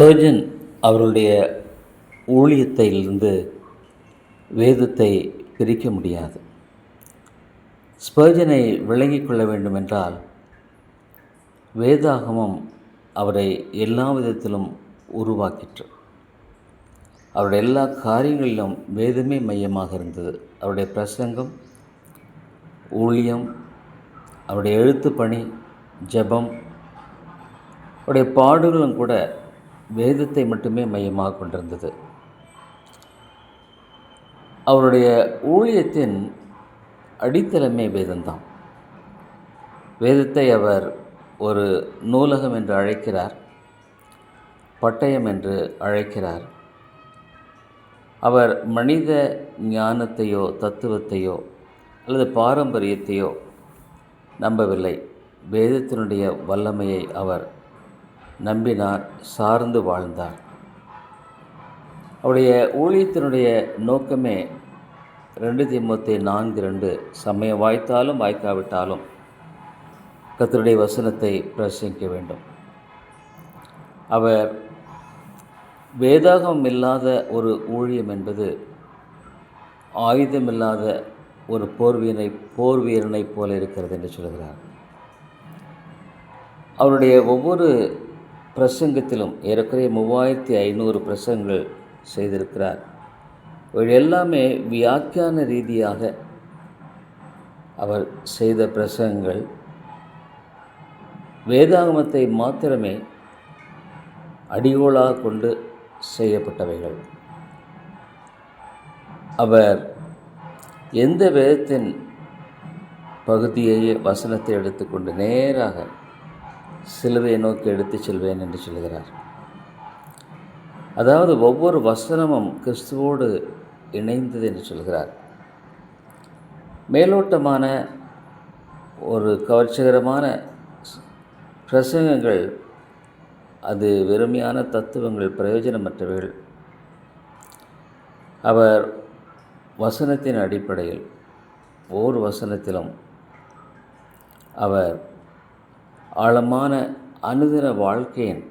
Spurgeon அவருடைய ஊழியத்திலிருந்து வேதத்தை பிரிக்க முடியாது. ஸ்பர்ஜனை விளங்கிக் கொள்ள வேண்டுமென்றால் வேதாகமம் அவரை எல்லா விதத்திலும் உருவாக்கிற்று. அவருடைய எல்லா காரியங்களிலும் வேதமே மையமாக இருந்தது. அவருடைய பிரசங்கம் ஊழியம் அவருடைய எழுத்து பணி ஜெபம் அவருடைய பாடுகளும் கூட வேதத்தை மட்டுமே மையமாக கொண்டிருந்தது. அவருடைய ஊழியத்தின் அடித்தளமே வேதம்தான். வேதத்தை அவர் ஒரு நூலகம் என்று அழைக்கிறார் பட்டயம் என்று அழைக்கிறார். அவர் மனித ஞானத்தையோ தத்துவத்தையோ அல்லது பாரம்பரியத்தையோ நம்பவில்லை. வேதத்தினுடைய வல்லமையை அவர் நம்பினார் சார்ந்து வாழ்ந்தார். அவருடைய ஊழியத்தினுடைய நோக்கமே ரெண்டு திமுத்தி நான்கு ரெண்டு சமயம் வாய்த்தாலும் வாய்க்காவிட்டாலும் கத்தருடைய வசனத்தை பிரசங்கிக்க வேண்டும். அவர் வேதாகம் இல்லாத ஒரு ஊழியம் என்பது ஆயுதமில்லாத ஒரு போர்வீரனை போர்வீரனைப் போர் வீரனைப் போல இருக்கிறது என்று சொல்கிறார். அவருடைய ஒவ்வொரு பிரசங்கத்திலும் ஏறக்குறைய மூவாயிரத்தி ஐநூறு பிரசங்கங்கள் செய்திருக்கிறார். இவை எல்லாமே வியாக்கியான ரீதியாக அவர் செய்த பிரசங்கங்கள். வேதாகமத்தை மாத்திரமே அடிகோலாக கொண்டு செய்யப்பட்டவைகள். அவர் எந்த வேதத்தின் பகுதியையே வசனத்தை எடுத்துக்கொண்டு நேராக சிலுவையை நோக்கி எடுத்துச் செல்வேன் என்று சொல்கிறார் அதாவது ஒவ்வொரு வசனமும் கிறிஸ்துவோடு இணைந்தது என்று சொல்கிறார். மேலோட்டமான ஒரு கவர்ச்சிகரமான பிரசங்கங்கள் அது வெறுமையான தத்துவங்கள் பிரயோஜனமற்றவைகள். அவர் வசனத்தின் அடிப்படையில் ஒவ்வொரு வசனத்திலும் அவர் ஆழமான அனுதின வாழ்க்கையின்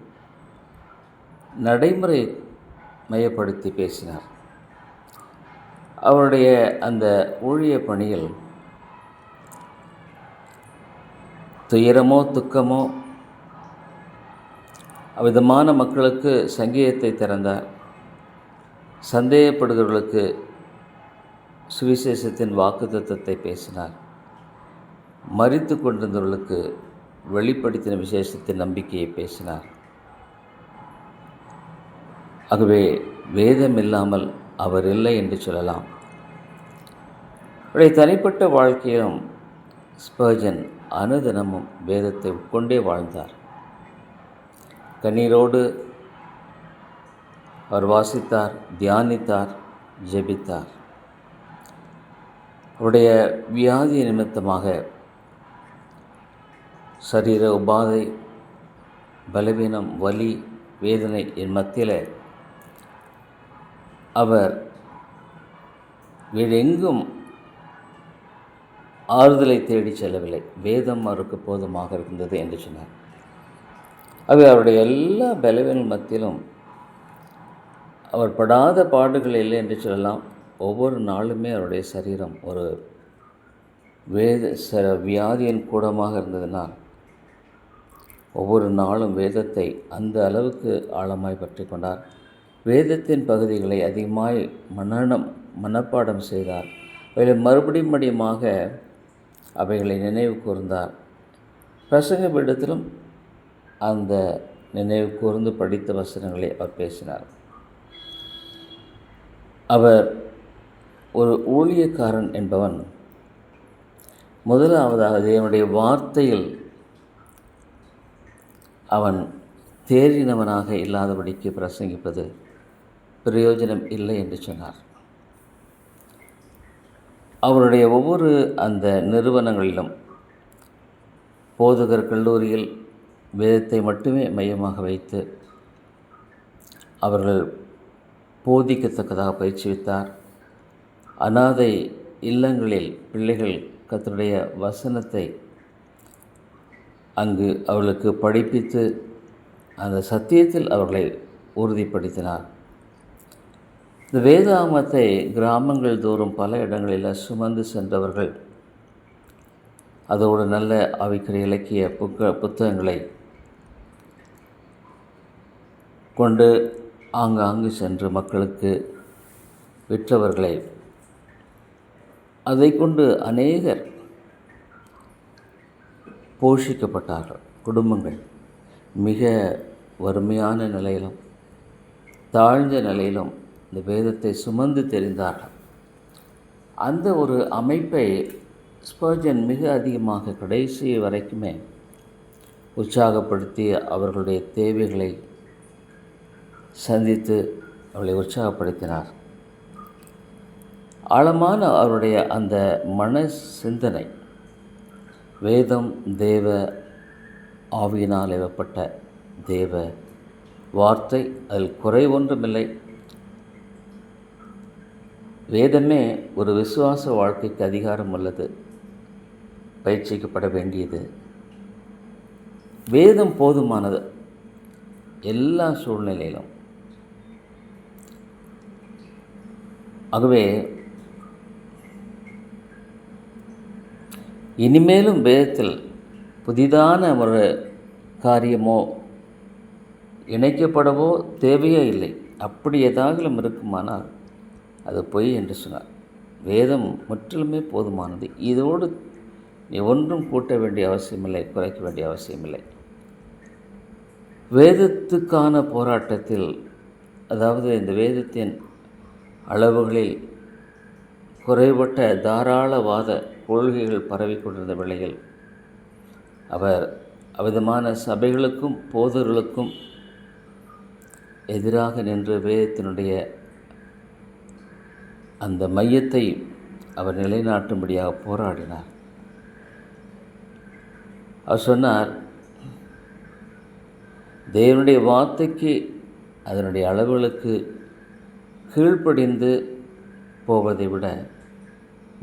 நடைமுறை மையப்படுத்தி பேசினார். அவருடைய அந்த ஊழிய பணியில் துயரமோ துக்கமோ அவ்விதமான மக்களுக்கு சங்கீதத்தை திறந்தார் சந்தேகப்படுகிறவர்களுக்கு சுவிசேஷத்தின் வாக்குத்தத்தத்தை பேசினார். மறித்து கொண்டிருந்தவர்களுக்கு வெளிப்படுத்தின விசேஷத்தின் நம்பிக்கையை பேசினார். ஆகவே வேதம் இல்லாமல் அவர் இல்லை என்று சொல்லலாம். அவருடைய தனிப்பட்ட வாழ்க்கையிலும் ஸ்பர்ஜன் அனுதினமும் வேதத்தை உட்கொண்டே வாழ்ந்தார். கண்ணீரோடு அவர் வாசித்தார் தியானித்தார் ஜெபித்தார். அவருடைய வியாதி நிமித்தமாக சரீர உபாதை பலவீனம் வலி வேதனை என் மத்தியில். அவர் வேறெங்கும் ஆறுதலை தேடி செல்லவில்லை. வேதம் அவருக்கு போதுமாக இருந்தது என்று சொன்னார். அவை அவருடைய எல்லா பலவீன மத்தியிலும் அவர் படாத பாடுகள் இல்லை என்று சொல்லலாம். ஒவ்வொரு நாளுமே அவருடைய சரீரம் ஒரு வேத ச வியாதியின் கூடமாக இருந்ததினால் ஒவ்வொரு நாளும் வேதத்தை அந்த அளவுக்கு ஆழமாய் பற்றி கொண்டார். வேதத்தின் பகுதிகளை அதிகமாய் மனநம் மனப்பாடம் செய்தார். அதில் மறுபடியும் மடியுமாக அவைகளை நினைவு கூர்ந்தார். பிரசங்க பீடத்திலும் அந்த நினைவு கூர்ந்து படித்த வசனங்களை அவர் பேசினார். அவர் ஒரு ஊழியக்காரன் என்பவன் முதலாவதாக தேவனுடைய வார்த்தையில் அவன் தேறினவனாக இல்லாதபடிக்கு பிரசங்கிப்பது பிரயோஜனம் இல்லை என்று சொன்னார். அவருடைய ஒவ்வொரு அந்த நிறுவனங்களிலும் போதகர் கல்லூரியில் வேதத்தை மட்டுமே மையமாக வைத்து அவர்கள் போதிக்கத்தக்கதாக பயிற்சிவித்தார். அனாதை இல்லங்களில் பிள்ளைகள் கத்தருடைய வசனத்தை அங்கு அவர்களுக்கு படிப்பித்து அந்த சத்தியத்தில் அவர்களை உறுதிப்படுத்தினார். இந்த வேதாமத்தை கிராமங்கள் தோறும் பல இடங்களில் சுமந்து சென்றவர்கள் அதோடு நல்ல ஆவிக்கிற இலக்கிய புக்க புத்தகங்களை கொண்டு ஆங்காங்கு சென்று மக்களுக்கு விற்றவர்களை அதை கொண்டு அநேகர் போஷிக்கப்பட்டார்கள். குடும்பங்கள் மிக வறுமையான நிலையிலும் தாழ்ந்த நிலையிலும் இந்த வேதத்தை சுமந்து தெரிந்தார்கள். அந்த ஒரு அமைப்பை ஸ்பர்ஜன் மிக அதிகமாக கடைசி வரைக்குமே உற்சாகப்படுத்தி அவர்களுடைய தேவைகளை சந்தித்து அவளை உற்சாகப்படுத்தினார். ஆழமான அவருடைய அந்த மன சிந்தனை வேதம் தேவ ஆவியினால் ஏவப்பட்ட தேவ வார்த்தை. அதில் குறை ஒன்றுமில்லை. வேதமே ஒரு விசுவாச வாழ்க்கைக்கு அதிகாரம் உள்ளது. பயிற்சிக்கப்பட வேண்டியது. வேதம் போதுமானது. எல்லா சூழ்நிலையிலும். ஆகவே இனிமேலும் வேதத்தில் புதிதான ஒரு காரியமோ இணைக்கப்படவோ தேவையே இல்லை. அப்படி ஏதாகிலும் இருக்குமானால் அது பொய் என்று சொன்னார். வேதம் முற்றிலுமே போதுமானது. இதோடு நீ ஒன்றும் கூட்ட வேண்டிய அவசியமில்லை குறைக்க வேண்டிய அவசியமில்லை. வேதத்துக்கான போராட்டத்தில் அதாவது இந்த வேதத்தின் அளவுகளில் குறைபட்ட தாராளவாத கொள்கைகள் பரவி கொண்டிருந்த வேளையில் அவர் அவ்விதமான சபைகளுக்கும் போதர்களுக்கும் எதிராக நின்று வேதத்தினுடைய அந்த மையத்தை அவர் நிலைநாட்டும்படியாக போராடினார். அவர் சொன்னார் தேவனுடைய வார்த்தைக்கு அதனுடைய அளவுகளுக்கு கீழ்ப்படிந்து போவதை விட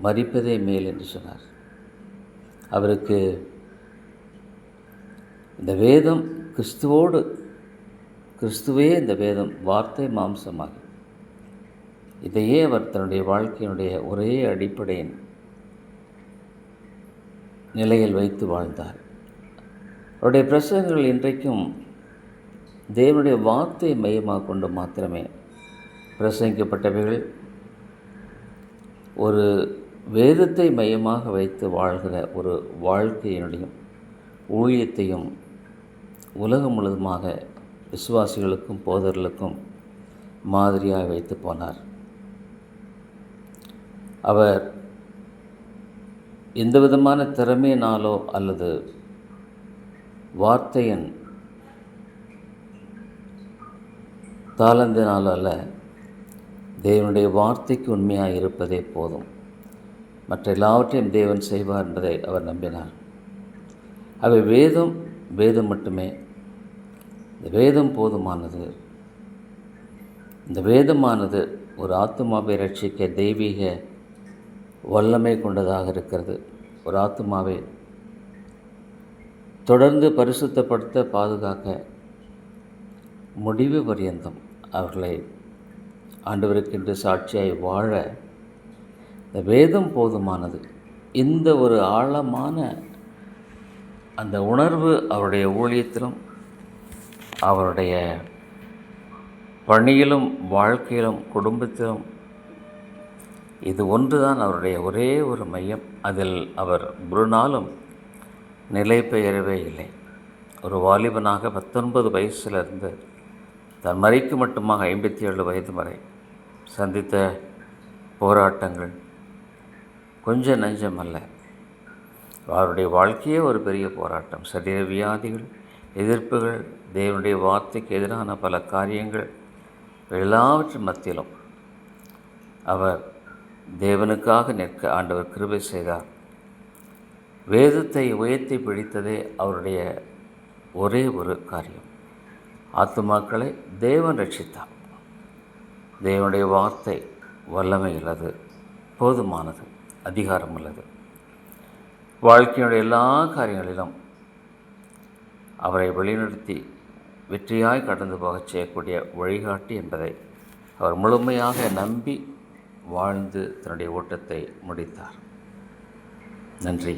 மறிப்பதே மேல் என்று சொன்னார். அவருக்கு இந்த வேதம் கிறிஸ்துவோடு கிறிஸ்துவே இந்த வேதம் வார்த்தை மாம்சமாகி. இதையே அவர் தன்னுடைய வாழ்க்கையினுடைய ஒரே அடிப்படையின் நிலையில் வைத்து வாழ்ந்தார். அவருடைய பிரசங்கங்கள் இன்றைக்கும் தேவனுடைய வார்த்தை மையமாக கொண்டு மாத்திரமே பிரசங்கிக்கப்பட்டவைகள். ஒரு வேதத்தை மையமாக வைத்து வாழ்கிற ஒரு வாழ்க்கையினுடையும் ஊழியத்தையும் உலகம் முழுதுமாக விசுவாசிகளுக்கும் போதர்களுக்கும் மாதிரியாக வைத்து போனார். அவர் எந்த விதமான திறமையினாலோ அல்லது வார்த்தையின் தாளந்தினாலோ அல்ல தேவனுடைய வார்த்தைக்கு உண்மையாக இருப்பதே போதும். மற்ற எல்லாவற்றையும் தேவன் செய்வார் என்பதை அவர் நம்பினார். அவை வேதம் வேதம் மட்டுமே. இந்த வேதம் போதுமானது. இந்த வேதமானது ஒரு ஆத்மாவை ரட்சிக்க தெய்வீக வல்லமை கொண்டதாக இருக்கிறது. ஒரு ஆத்மாவை தொடர்ந்து பரிசுத்தப்படுத்த பாதுகாக்க முடிவு பரியந்தம். அவர்களை ஆண்டவருக்கென்று சாட்சியாய் வாழ இந்த வேதம் போதுமானது. இந்த ஒரு ஆழமான அந்த உணர்வு அவருடைய ஊழியத்திலும் அவருடைய பணியிலும் வாழ்க்கையிலும் குடும்பத்திலும் இது ஒன்று தான் அவருடைய ஒரே ஒரு மையம். அதில் அவர் ஒரு நாளும் நிலை பெயரவே இல்லை. ஒரு வாலிபனாக பத்தொன்பது வயசிலிருந்து தன் மறைக்கு மட்டுமாக ஐம்பத்தி ஏழு வயது வரை சந்தித்த போராட்டங்கள் கொஞ்சம் நஞ்சம் அல்ல அவருடைய வாழ்க்கையே ஒரு பெரிய போராட்டம். சரீர வியாதிகள் எதிர்ப்புகள் தேவனுடைய வார்த்தைக்கு எதிரான பல காரியங்கள் எல்லாவற்றின் மத்தியிலும் அவர் தேவனுக்காக நிற்க ஆண்டவர் கிருபை செய்தார். வேதத்தை உயர்த்தி பிடித்ததே அவருடைய ஒரே ஒரு காரியம். ஆத்துமாக்களை தேவன் ரட்சித்தார். தேவனுடைய வார்த்தை வல்லமை உள்ளது போதுமானது. அதிகாரம் உள்ளது. வாழ்க்கையினுடைய எல்லா காரியங்களிலும் அவரை வழிநடத்தி வெற்றியாய் கடந்து போகச் செய்யக்கூடிய வழிகாட்டி என்பதை அவர் முழுமையாக நம்பி வாழ்ந்து தன்னுடைய ஓட்டத்தை முடித்தார். நன்றி.